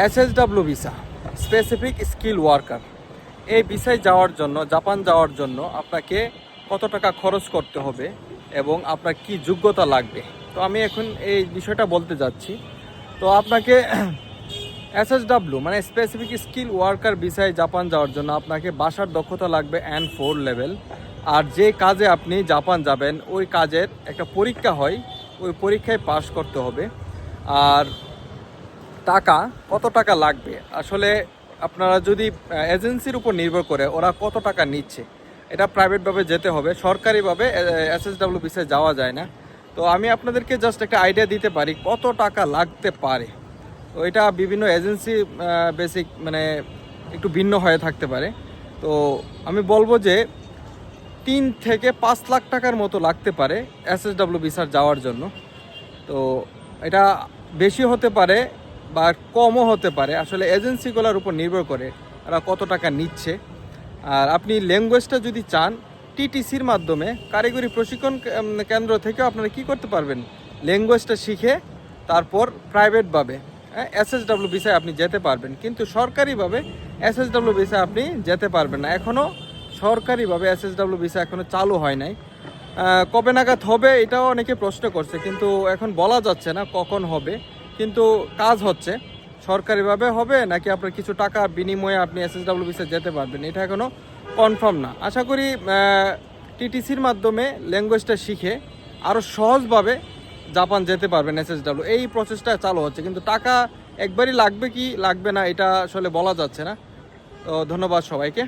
SSW visa specific skill worker এই ভিসায় যাওয়ার জন্য, জাপান যাওয়ার জন্য আপনাকে কত টাকা খরচ করতে হবে এবং আপনার কি যোগ্যতা লাগবে? তো আমি এখন এই বিষয়টা বলতে যাচ্ছি। তো আপনাকে এসএসডাব্লিউ মানে স্পেসিফিক স্কিল ওয়ার্কার ভিসায় জাপান যাওয়ার জন্য আপনাকে বাসার দক্ষতা লাগবে অ্যান্ড ফোর লেভেল আর যে কাজে আপনি জাপান যাবেন, ওই কাজের একটা পরীক্ষা হয়, ওই পরীক্ষায় পাশ করতে হবে। আর টাকা, কত টাকা লাগবে? আসলে আপনারা যদি এজেন্সির উপর নির্ভর করে ওরা কত টাকা নিচ্ছে, এটা প্রাইভেটভাবে যেতে হবে। সরকারিভাবে এস এস এসএসডাব্লিউ বিষয়ে যাওয়া যায় না। তো আমি আপনাদেরকে জাস্ট একটা আইডিয়া দিতে পারি, কত টাকা লাগতে পারে? তো এটা বিভিন্ন এজেন্সি বেসিক মানে একটু ভিন্ন হয়ে থাকতে পারে। তো আমি বলব যে, তিন থেকে পাঁচ লাখ টাকার মতো লাগতে পারে এস এস এসএসডাব্লিউ ভিসার যাওয়ার জন্য। তো এটা বেশি হতে পারে বা কমও হতে পারে। আসলে এজেন্সিগুলোর উপর নির্ভর করে ওরা কত টাকা নিচ্ছে। আর আপনি ল্যাঙ্গুয়েজটা যদি চান টিটিসির মাধ্যমে কারিগরি প্রশিক্ষণ কেন্দ্র থেকেও আপনারা কি করতে পারবেন? ল্যাঙ্গুয়েজটা শিখে তারপর প্রাইভেটভাবে এস এস এসএসডাব্লিউ ভিসায় আপনি যেতে পারবেন। কিন্তু সরকারিভাবে এস এস এসএসডাব্লিউ ভিসায় আপনি যেতে পারবেন না। এখনও সরকারিভাবে এসএসডাব্লিউ ভিসা এখনও চালু হয় নাই। কবে নাগাদ হবে এটাও অনেকে প্রশ্ন করছে, কিন্তু এখন বলা যাচ্ছে না কখন হবে। কিন্তু কাজ হচ্ছে। সরকারিভাবে হবে নাকি আপনার কিছু টাকা বিনিময়ে আপনি এসএসডাব্লিউ ভিসা যেতে পারবেন? এটা এখনও কনফার্ম না। আশা করি টিটিসির মাধ্যমে ল্যাঙ্গুয়েজটা শিখে আরও সহজভাবে জাপান যেতে পারবেন এসএসডাব্লিউ এই প্রসেসটা চালু হচ্ছে। কিন্তু টাকা একবারই লাগবে কি লাগবে না, এটা আসলে বলা যাচ্ছে না। তো ধন্যবাদ সবাইকে।